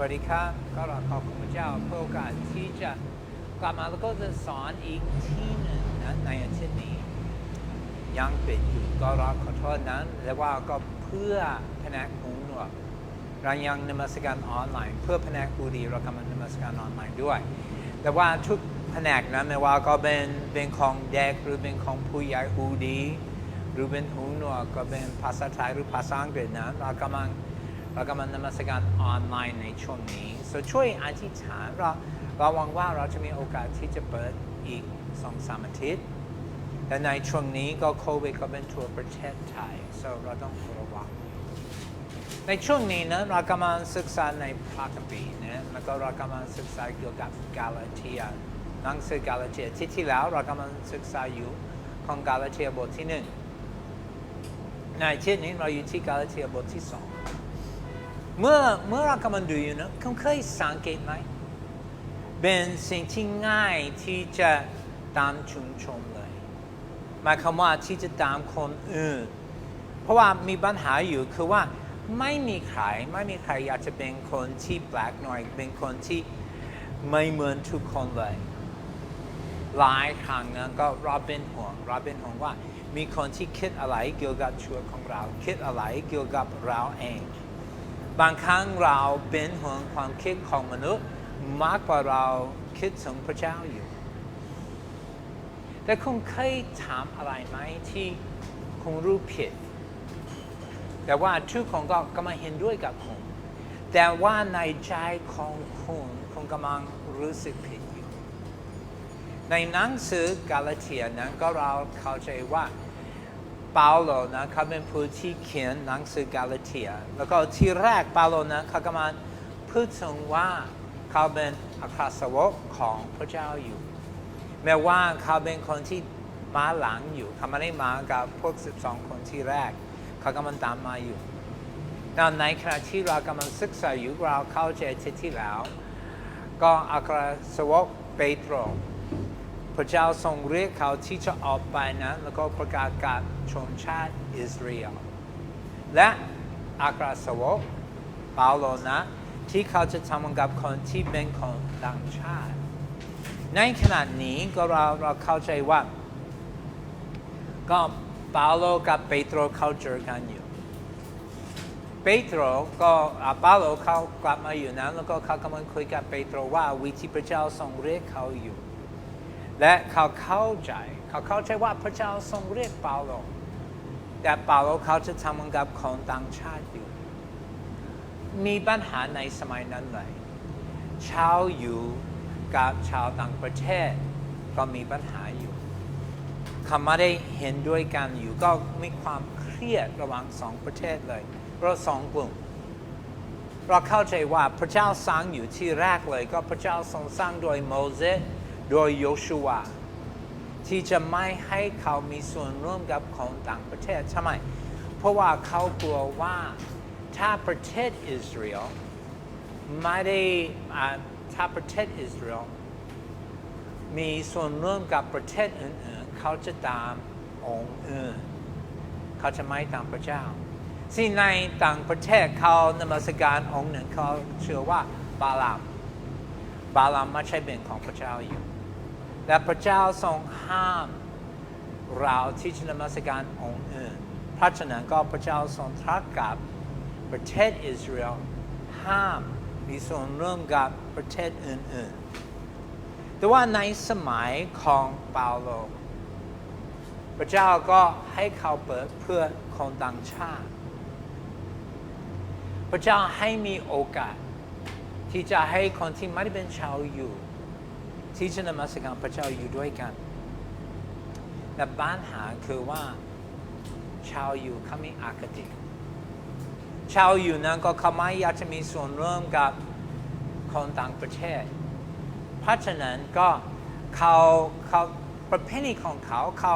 วัสดีครับก็ขอขอบคุณพระเจ้าเพื่อโอกาสที่จะกลับมาแล้วก็จะสอนอีกที่หนึ่งนะในอาทิตย์นี้ ยังเปิดอยู่ก็รอขอโทษนั้นและว่าก็เพื่อแผนกหูหนวกเรายังนมัสการออนไลน์ เพื่อแผนกหูดีเรากำลังนมัสการออนไลน์ด้วย แต่ว่าทุกแผนกนั้นไม่ว่าก็เป็นเป็นของเด็กหรือเป็นของผู้ใหญ่หูดี หรือเป็นหูหนวกก็เป็นภาษาไทยหรือภาษาอังกฤษนะเรากำลัง เรากำลังนมัสการออนไลน์ในช่วงนี้ so ช่วยอธิษฐานเราเราหวังว่าเราจะมีโอกาสที่จะเปิดอีกสองสามอาทิตย์แต่ในช่วงนี้ก็โควิดก็เป็นทั่วประเทศไทย so เราต้องระวังในช่วงนี้นะเรากำลังศึกษาในพระคัมภีร์นะแล้วก็เรากำลังศึกษาเกี่ยวกับกาลาเทียหนังสือกาลาเทียที่ที่แล้วเรากำลังศึกษาอยู่ของกาลาเทียบทที่หนึ่งในอาที่นี้เราอยู่ที่กาลาเทียบทที่สอง เมื่อเมื่อเรากำลังดูอยู่นะคุณเคยสังเกตไหมเป็นสิ่งที่ง่ายที่จะตามชุมชนเลยหมายความว่าที่จะตามคนอื่น เพราะว่ามีปัญหาอยู่คือว่าไม่มีใครไม่มีใครอยากจะเป็นคนที่แปลกหน่อยเป็นคนที่ไม่เหมือนทุกคนเลย หลายครั้งนั้นก็เราเป็นห่วงเราเป็นห่วงว่ามีคนที่คิดอะไรเกี่ยวกับชีวิตของเรา คิดอะไรเกี่ยวกับเราเอง บางครั้งเราเป็นห่วงความคิดของมนุษย์มากกว่าเราคิดถึงพระเจ้าอยู่ แต่คุณเคยถามอะไรไหมที่คุณรู้ผิด แต่ว่าทุกคนก็กำลังเห็นด้วยกับคุณ แต่ว่าในใจของคุณคุณกำลังรู้สึกผิดอยู่ ในหนังสือกาลาเทียนั้นก็เราเข้าใจว่า เปาโลนะเขาเป็นผู้ที่เขียนหนังสือกาลาเทีย แล้วก็ที่แรกเปาโลนะเขากำลังพูดถึงว่าเขาเป็นอัครสาวกของพระเจ้าอยู่ แม้ว่าเขาเป็นคนที่มาหลังอยู่เขาไม่ได้มากับพวก 12 คนที่แรก เขากำลังตามมาอยู่แล้วในขณะที่เรากำลังศึกษาอยู่เราเข้าใจที่ที่แล้ว ก็อัครสาวกเปโตร พระเจ้าทรงเรียกเขาที่จะออกไปนะ แล้วก็ประกาศกับชนชาติอิสราเอลและอัครสาวกเปาโลนะที่เขาจะทำกับคนที่เป็นคนต่างชาติ ในขณะนี้ก็เราเราเข้าใจว่า ก็เปาโลกับเปโตรเขาเจอกันอยู่เปโตรก็อาเปาโลเขากลับมาอยู่นะแล้วก็เขากำลังคุยกับเปโตรว่าวิธีพระเจ้าทรงเรียกเขาอยู่ และเขาเข้าใจเขาเข้าใจว่าพระเจ้าทรงเรียกเปาโลแต่เปาโลเขาจะทำกับคนต่างชาติอยู่ มีปัญหาในสมัยนั้นเลยชาวอยู่กับชาวต่างประเทศ ก็มีปัญหาอยู่เขาไม่ได้เห็นด้วยกันอยู่ก็มีความเครียดระหว่างสองประเทศเลยเราสองกลุ่มเราเข้าใจว่าพระเจ้าสร้างอยู่ที่แรกเลย ก็พระเจ้าทรงสร้างโดยโมเสส โดยโยชูวาที่จะไม่ให้เขามีส่วนร่วมกับของต่างประเทศใช่ไหมเพราะว่าเขากลัวว่าถ้าประเทศอิสราเอลไม่ได้ถ้าประเทศอิสราเอลมีส่วนร่วมกับประเทศอื่นๆ เขาจะตามองค์อื่น เขาจะไม่ตามพระเจ้าสิ่งในต่างประเทศเขานมัสการองค์หนึ่งเขาเชื่อว่าบาลาม บาลามไม่ใช่เป็นของพระเจ้าอยู่ และพระเจ้าทรงห้ามเราที่จะนมัสการองค์อื่นเพราะฉะนั้นก็พระเจ้าทรงตรัสกับประเทศอิสราเอลห้ามมีส่วนร่วมกับประเทศอื่นๆ แต่ว่าในสมัยของเปาโล พระเจ้าก็ให้เขาเปิดเพื่อคนต่างชาติ พระเจ้าให้มีโอกาส ที่จะให้คนที่ไม่ได้เป็นชาวอยู่ ที่จะนมัสการพระเจ้าอยู่ด้วยกัน แต่ปัญหาคือว่าชาวอยู่เขามีอคติชาวอยู่นั้นก็เขาไม่อยากจะมีส่วนร่วมกับคนต่างประเทศ เพราะฉะนั้นก็เขาเขาประเพณีของเขาเขา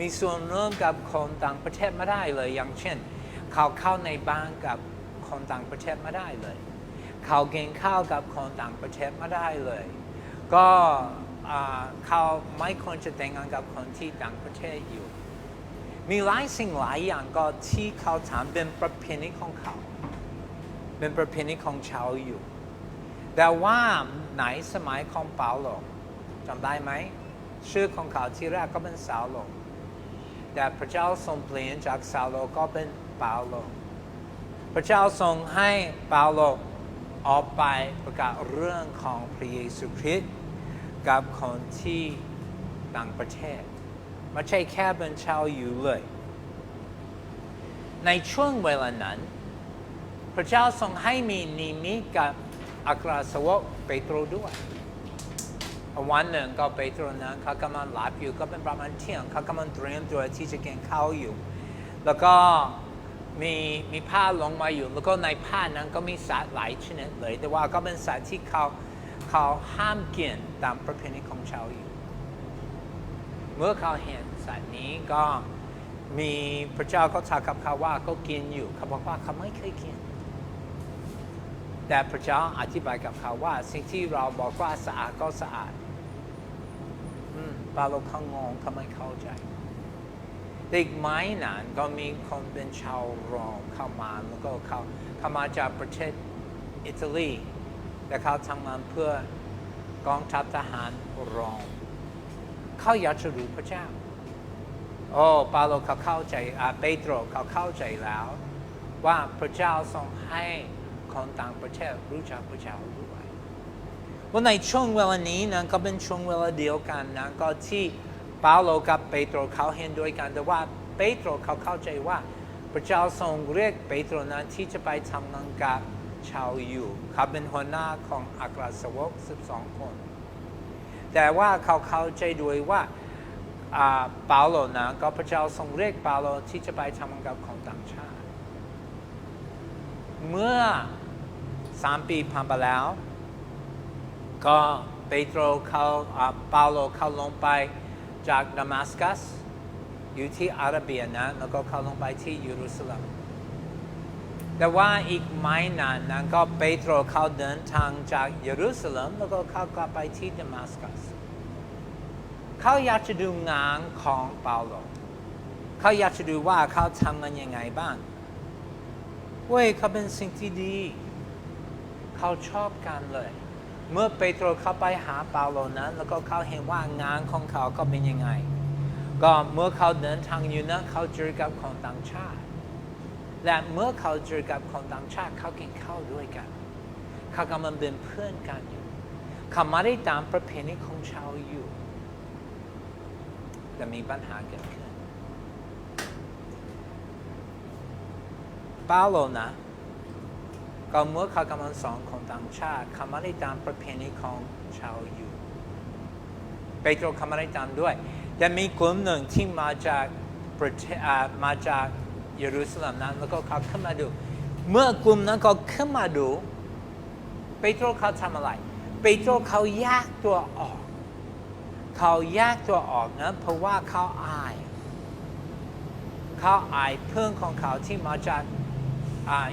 มีส่วนร่วมกับคนต่างประเทศไม่ได้เลย อย่างเช่น เขาเข้าในบ้านกับคนต่างประเทศไม่ได้เลย เขากินข้าวกับคนต่างประเทศไม่ได้เลย ก็อ่าเขาไม่ควรจะแต่งงานกับคนที่ต่างประเทศอยู่ มีหลายสิ่งหลายอย่างก็ที่เขาทำเป็นประเพณีของเขา เป็นประเพณีของชาวอยู่ แต่ว่าไหนสมัยของเปาโลจำได้ไหมชื่อของเขาที่แรกก็เป็นซาโลแต่พระเจ้าทรงเปลี่ยนจากซาโลก็เป็นเปาโลพระเจ้าทรงให้เปาโล ออกไปประกาศเรื่องของพระเยซูคริสต์กับคนที่ต่างประเทศไม่ใช่แค่เป็นชาวอยู่เลย ในช่วงเวลานั้น พระเจ้าทรงให้มีนิมิตกับอัครสาวกเปโตรด้วยวันหนึ่งก็เปโตรนั้นเขากำลังหลับอยู่ก็เป็นประมาณเที่ยงเขากำลังเตรียมตัวที่จะกินข้าวอยู่ แล้วก็ มีมีผ้าลงมาอยู่แล้วก็ในผ้านั้นก็มีสัตว์หลายชนิดเลย แต่ว่าก็เป็นสัตว์ที่เขาเขาห้ามกินตามประเพณีของชาวอยู่ เมื่อเขาเห็นสัตว์นี้ก็มีพระเจ้าก็ทักกับเขาว่าก็กินอยู่เขาบอกว่าเขาไม่เคยกิน แต่พระเจ้าอธิบายกับเขาว่า สิ่งที่เราบอกว่าสะอาดก็สะอาดอืมปาโลเขางงเขาไม่เข้าใจ เด็กไม้นานก็มีคนเป็นชาวโรมเข้ามาแล้วก็เข้าเข้ามาจากประเทศอิตาลีและเขาทำงานเพื่อกองทัพทหารโรมเขาอยากจะรู้พระเจ้าโอ้ปาโลเขาเข้าใจอาเปโตรเขาเข้าใจแล้ว ว่าพระเจ้าทรงให้คนต่างประเทศรู้จักพระเจ้าด้วยว่าในช่วงเวลานี้นะก็เป็นช่วงเวลาเดียวกันนะก็ที่ ปาโลกับเปโตรเขาเห็นด้วยกันแต่ว่าเปโตรเขาเข้าใจว่า พระเจ้าทรงเรียกเปโตรนั้นที่จะไปทำงานกับชาวอยู่เขาเป็นหัวหน้าของอัครสาวก 12 คน แต่ว่าเขาเข้าใจด้วยว่าเปาโลนะก็พระเจ้าทรงเรียกเปาโลที่จะไปทำงานกับของต่างชาติ เมื่อสามปีผ่านไปแล้ว ก็เปโตรเขาอาเปาโลเขาลงไป จากดามัสกัส อยู่ที่อาระเบียนะ แล้วก็เขาลงไปที่เยรูซาเล็มแต่ว่าอีกไม่นานนะก็เปโตรเขาเดินทางจากเยรูซาเล็มแล้วก็เขากลับไปที่ดามัสกัส เขาอยากจะดูงานของเปาโลเขาอยากจะดูว่าเขาทำงานยังไงบ้างเว้ยเขาเป็นสิ่งที่ดี เขาชอบกันเลย เมื่อเปโตรเข้าไปหาเปาโลนั้น แล้วก็เขาเห็นว่างานของเขาก็เป็นยังไง ก็เมื่อเขาเดินทางอยู่นั้นเขาเจอกับคนต่างชาติ และเมื่อเขาเจอกับคนต่างชาติเขากินข้าวด้วยกัน เขากำลังเป็นเพื่อนกันอยู่เขาไม่ได้ตามประเพณีของชาวอยู่จะมีปัญหาเกิดขึ้นเปาโลนะ ก็เมื่อเขากำลังสอนคนต่างชาติเขาไม่ได้ตามประเพณีของชาวอยู่เปโตรเขาไม่ได้ตามด้วยแต่มีกลุ่มหนึ่งที่มาจากมาจากเยรูซาเล็มนั้นแล้วก็เขาขึ้นมาดู เมื่อกลุ่มนั้นก็ขึ้นมาดูเปโตรเขาทำอะไรเปโตรเขาแยกตัวออก เขาแยกตัวออกนะเพราะว่าเขาอาย เขาอายเพื่อนของเขาที่มาจาก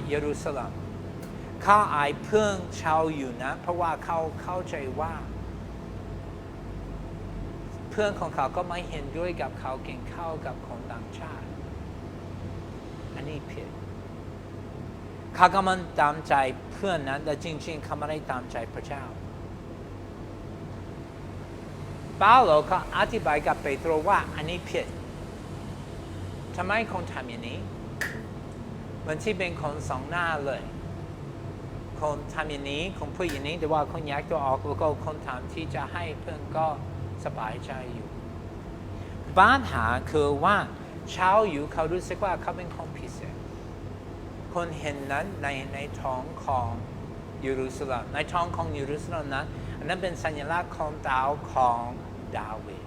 เยรูซาเล็ม ขาอายเพื่อนชาวอยู่นะ เพราะว่าเขาเข้าใจว่า เพื่อนของเขาก็ไม่เห็นด้วยกับเขาเก่งเข้ากับคนต่างชาติ อันนี้ผิดเขากำลังตามใจเพื่อนนั้นแต่จริงๆเขาไม่ได้ตามใจพระเจ้าเปาโลก็อธิบายกับเปโตรว่าอันนี้ผิดทำไมคนทำอย่างนี้มันที่เป็นคนสองหน้าเลย คนทำอย่างนี้คนพูดอย่างนี้แต่ว่าคนแยกตัวออกแล้วก็คนทำที่จะให้เพื่อนก็สบายใจอยู่ปัญหาคือว่าชาวอยู่เขารู้สึกว่าเขาเป็นคนพิเศษคนเห็นนั้นในในท้องของเยรูซาเล็มในท้องของเยรูซาเล็มนั้นอันนั้นเป็นสัญลักษณ์ของดาวของดาวิด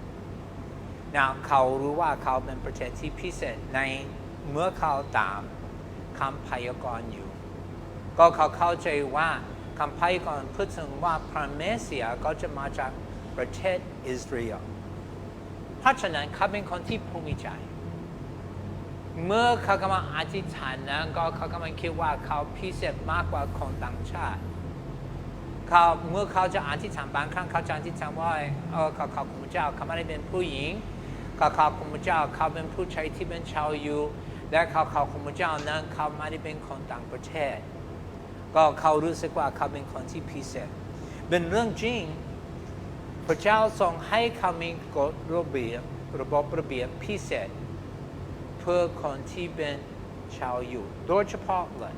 นะเขารู้ว่าเขาเป็นประเทศที่พิเศษในเมื่อเขาตามคำพยากรณ์อยู่ ก็เขาเข้าใจว่าคำพยากรณ์พูดถึงว่าพระเมสสิยาก็จะมาจากประเทศอิสราเอลเพราะฉะนั้นเขาเป็นคนที่ภูมิใจ เมื่อเขากำลังอธิษฐานนั้นก็เขากำลังคิดว่าเขาพิเศษมากกว่าคนต่างชาติเขาเมื่อเขาจะอธิษฐานบางครั้งเขาจะอธิษฐานว่าเออเขาขอบคุณพระเจ้าเขาไม่ได้เป็นผู้หญิงเขาขอบคุณพระเจ้าเขาเป็นผู้ชายที่เป็นชาวยูและเขาขอบคุณพระเจ้านั้นเขาไม่ได้เป็นคนต่างประเทศ ก็เขารู้สึกว่าเขาเป็นคนที่พิเศษ เป็นเรื่องจริง พระเจ้าทรงให้เขามีกฎระเบียบระบบระเบียบพิเศษ เพื่อคนที่เป็นชาวอยู่ โดยเฉพาะเลย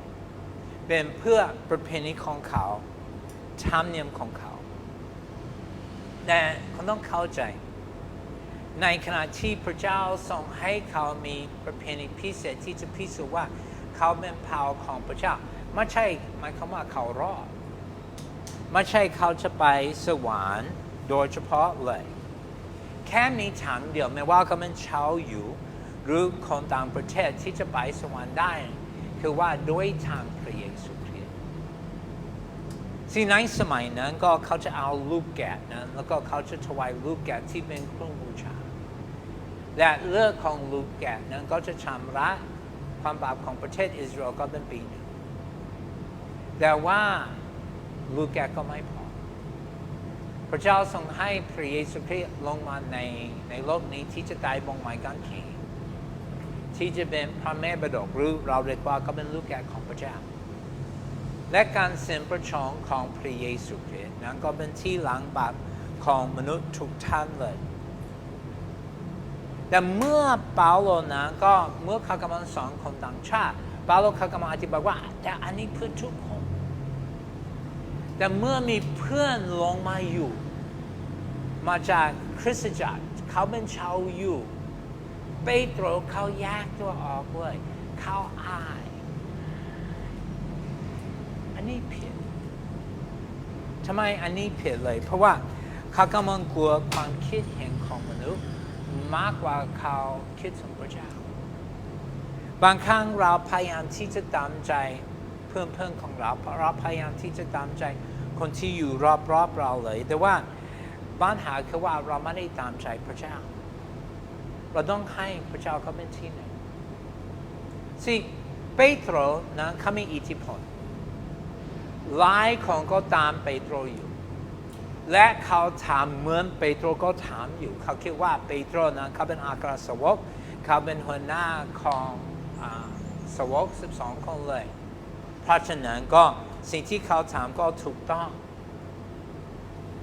เป็นเพื่อประเพณีของเขาธรรมเนียมของเขา แต่คุณต้องเข้าใจ ในขณะที่พระเจ้าทรงให้เขามีประเพณีพิเศษที่จะพิสูจน์ว่า เขาเป็นเผ่าของพระเจ้า ไม่ใช่หมายความว่าเขารอดไม่ใช่เขาจะไปสวรรค์โดยเฉพาะเลย แค่มีทางเดียวไม่ว่าเขาเป็นชาวอยู่ หรือคนต่างประเทศที่จะไปสวรรค์ได้ คือว่าด้วยทางพระเยซูคริสต์สิ่งในสมัยนั้นก็เขาจะเอาลูกแกะนั้นแล้วก็เขาจะถวายลูกแกะที่เป็นเครื่องบูชาและเลือดของลูกแกะนั้นก็จะชำระความบาปของประเทศอิสราเอลก็เป็นปีหนึ่ง แต่ว่าลูกแกก็ไม่พอ พระเจ้าทรงให้พระเยซูคริสต์ลงมาในในโลกนี้ที่จะตายบนไม้กางเขนที่จะเป็นพระแม่บดกหรือเราเรียกว่าก็เป็นลูกแกของพระเจ้า และการสิ้นพระชนม์ของพระเยซูคริสต์นั้นก็เป็นที่หล้างบาปของมนุษย์ทุกท่านเลยแต่เมื่อเปาโลนะก็เมื่อเขากำลังสอนคนต่างชาติเปาโลเขากำลังอธิบายว่าแต่อันนี้เพื่อทุกคน แต่เมื่อมีเพื่อนลงมาอยู่ มาจากคริสตจักรเขาเป็นชาวอยู่เปโตรเขาแยกตัวออกเลยเขาอาย อันนี้ผิดทำไมอันนี้ผิดเลย เพราะว่าเขากำลังกลัวความคิดเห็นของมนุษย์มากกว่าเขาคิดถึงพระเจ้า บางครั้งเราพยายามที่จะตามใจ เพื่อนเพื่อนของเราเพราะเราพยายามที่จะตามใจคนที่อยู่รอบๆเราเลย แต่ว่าปัญหาคือว่าเราไม่ได้ตามใจพระเจ้า เราต้องให้พระเจ้าเขาเป็นที่หนึ่งสิเปโตรนะเขามีอิทธิพลหลายคนก็ตามเปโตรอยู่ และเขาถามเหมือนเปโตรก็ถามอยู่ เขาคิดว่าเปโตรนะเขาเป็นอัครสวกเขาเป็นหัวหน้าของอาสาวก12 คนเลย เพราะฉะนั้นก็สิ่งที่เขาถามก็ถูกต้อง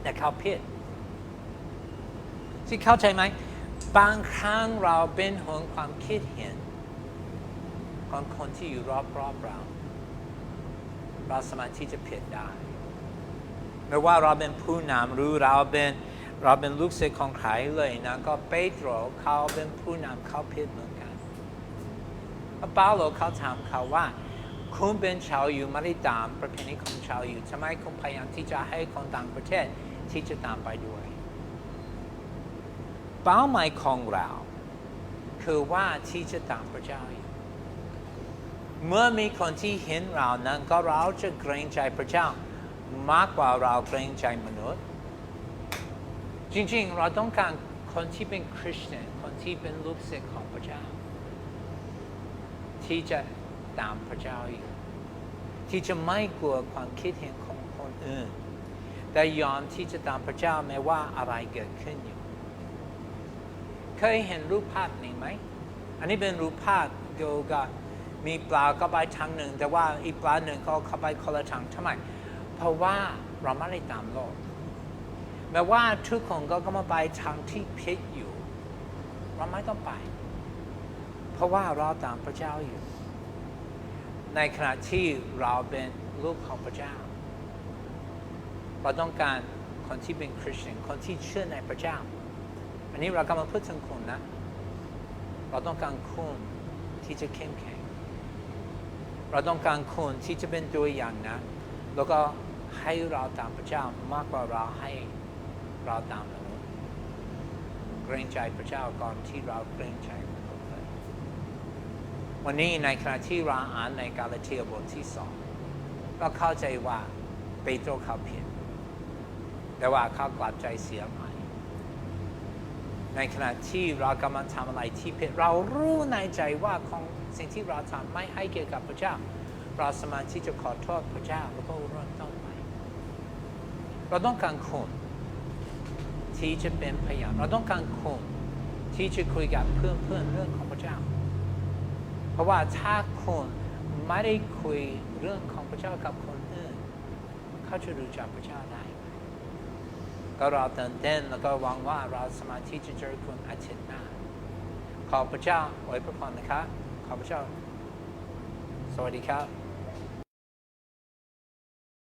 แต่เขาผิดที่เข้าใจไหมบางครั้งเราเป็นห่วงความคิดเห็นของคนที่อยู่รอบๆเรา เราสามารถที่จะผิดได้ ไม่ว่าเราเป็นผู้นำหรือเราเป็นเราเป็นลูกศิษย์ของใครเลยนะก็เปโตรเขาเป็นผู้นำเขาผิดเหมือนกันแล้วเปาโลเขาถามเขาว่า คุณเป็นชาวอยู่ไม่ได้ตามประเพณีของชาวอยู่ทำไมคุณพยายามที่จะให้คนต่างประเทศที่จะตามไปด้วย เป้าหมายของเราคือว่าที่จะตามพระเจ้าอยู่เมื่อมีคนที่เห็นเรานั้นก็เราจะเกรงใจพระเจ้ามากกว่าเราเกรงใจมนุษย์ จริงๆ เราต้องการคนที่เป็นคริสเตียนคนที่เป็นลูกศิษย์ของพระเจ้า ที่จะ ตามพระเจ้าอยู่ ที่จะไม่กลัวความคิดเห็นของคนอื่น แต่ยอมที่จะตามพระเจ้าแม้ว่าอะไรเกิดขึ้นอยู่ เคยเห็นรูปภาพนี้ไหม อันนี้เป็นรูปภาพเกี่ยวกับมีปลาก็ไปทางหนึ่ง แต่ว่าอีกปลาหนึ่งก็เข้าไปคนละทางทำไม เพราะว่าเราไม่ได้ตามโลกแม้ว่าทุกคนก็ก็มาไปทางที่ผิดอยู่ เราไม่ต้องไป เพราะว่าเราตามพระเจ้าอยู่ ในขณะที่เราเป็นลูกของพระเจ้า เราต้องการคนที่เป็นคริสเตียนคนที่เชื่อในพระเจ้า อันนี้เรากำลังพูดถึงคุณนะ เราต้องการคุณที่จะเข้มแข็ง เราต้องการคนที่จะเป็นตัวอย่างนะ แล้วก็ให้เราตามพระเจ้ามากกว่าเราให้เราตามมนุษย์เกรงใจพระเจ้าก่อนที่เราเกรงใจ วันนี้ในขณะที่เราอ่านในกาลาเทียบทที่สองเราเข้าใจว่าเปโตรเขาผิดแต่ว่าเขากลับใจเสียใหม่ ในขณะที่เรากำลังทำอะไรที่ผิดเรารู้ในใจว่าของสิ่งที่เราทำไม่ให้เกียรติกับพระเจ้า เราสามารถที่จะขอโทษพระเจ้าแล้วก็เริ่มต้นใหม่เราต้องการคนที่จะเป็นพยานเราต้องการคนที่จะคุยกับเพื่อนเพื่อนเรื่องของพระเจ้า เพราะว่าถ้าคนไม่ได้คุยเรื่องของพระเจ้ากับคนอื่นเขาจะรู้จักพระเจ้าได้ไหมก็ราตื่นเต้นแล้วก็หวังว่าเราสมาธิจะเจอคุณอาทิตย์หน้าขอบพระเจ้าไว้พระพรนะครับขอบพระเจ้าสวัสดีครับ